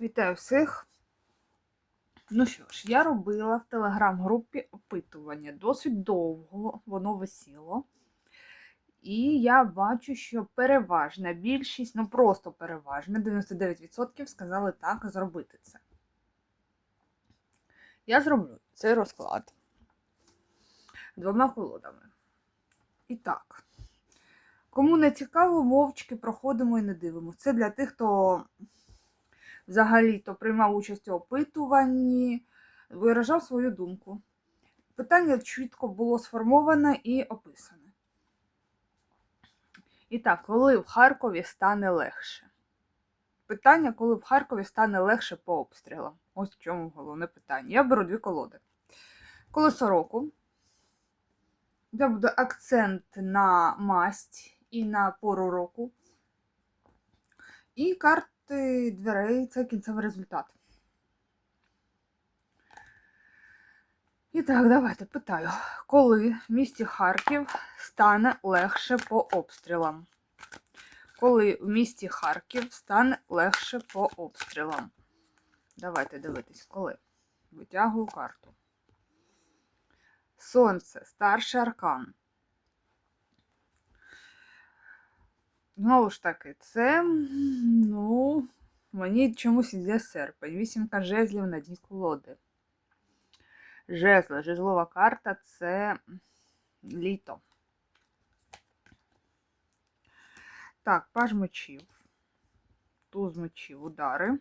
Вітаю всіх. Ну що ж, я робила в телеграм-групі опитування. Досить довго воно висіло. І я бачу, що переважна більшість, ну просто переважна, 99% сказали так зробити це. Я зроблю цей розклад двома колодами. І так. Кому не цікаво, мовчки проходимо і не дивимося. Це для тих, хто взагалі-то приймав участь у опитуванні, виражав свою думку. Питання чітко було сформоване і описане. І так, коли в Харкові стане легше? Питання, коли в Харкові стане легше по обстрілам. Ось в чому головне питання. Я беру дві колоди. Колесо року. Де буде акцент на масть і на пору року. І карти дверей це кінцевий результат. І так, давайте питаю, коли в місті Харків стане легше по обстрілам? Коли в місті Харків стане легше по обстрілам? Давайте дивитись, коли. Витягую карту. Сонце, старший аркан. Знову ж таки, це, ну, мені чомусь йде серпень. Вісімка жезлів на дні колоди. Жезла, жезлова карта це літо. Так, паж мечів. Туз мечів, удари.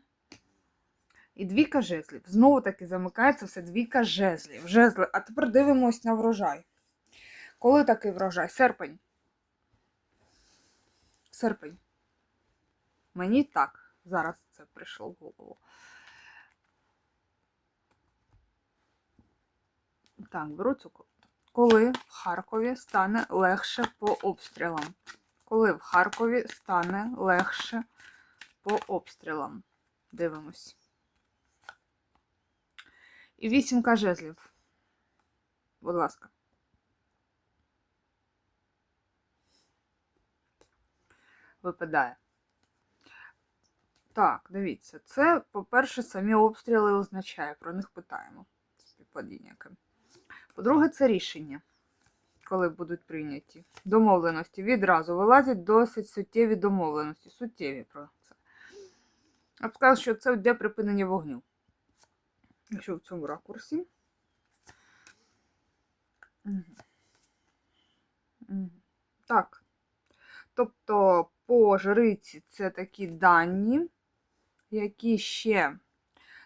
І двійка жезлів. Знову таки замикається все двійка жезлів. Жезли. А тепер дивимось на врожай. Коли такий врожай? Серпень. Серпень. Мені так. Зараз це прийшло в голову. Так, беру цю карту. Коли в Харкові стане легше по обстрілам? Коли в Харкові стане легше по обстрілам? Дивимось. І вісімка жезлів. Будь ласка. Випадає. Так, дивіться, це, по-перше, самі обстріли означає, про них питаємо. Співпадінняки. По-друге, це рішення, коли будуть прийняті. Домовленості. Відразу вилазять досить суттєві домовленості. Суттєві про це. Я б сказала, що це йде припинення вогню. Якщо в цьому ракурсі. Так. Тобто по жриці це такі дані, які ще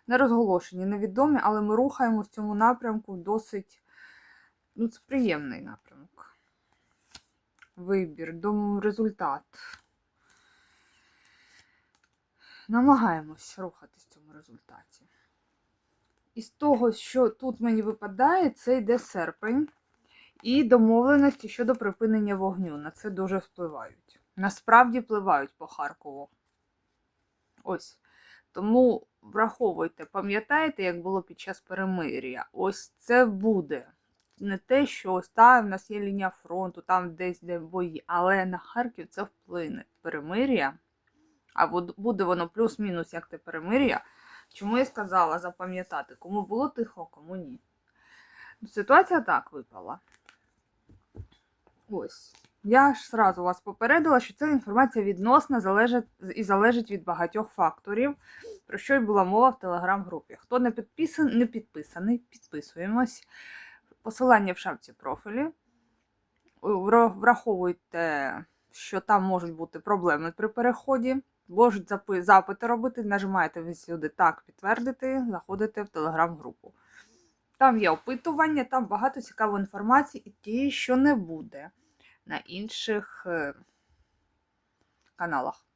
не розголошені, невідомі, але ми рухаємо в цьому напрямку досить, ну, це приємний напрямок. Вибір, результат. Намагаємось рухатись в цьому результаті. Із того, що тут мені випадає, це йде серпень. І домовленості щодо припинення вогню. На це дуже впливають. Насправді впливають по Харкову. Ось. Тому враховуйте, пам'ятаєте, як було під час перемир'я? Ось це буде. Не те, що ось там в нас є лінія фронту, там десь де бої, але на Харків це вплине. Перемир'я. А буде воно плюс-мінус, як те перемир'я. Чому я сказала запам'ятати, кому було тихо, кому ні. Ситуація так випала. Ось. Я ж сразу вас попередила, що ця інформація відносна залежить, і залежить від багатьох факторів, про що й була мова в телеграм-групі. Хто не підписаний, не підписаний, підписуємось. Посилання в шапці профілі. Враховуйте, що там можуть бути проблеми при переході. Можуть запити робити, нажимаєте ви сюди так, підтвердити, заходите в телеграм-групу. Там є опитування, там багато цікавої інформації і ті, що не буде на інших каналах.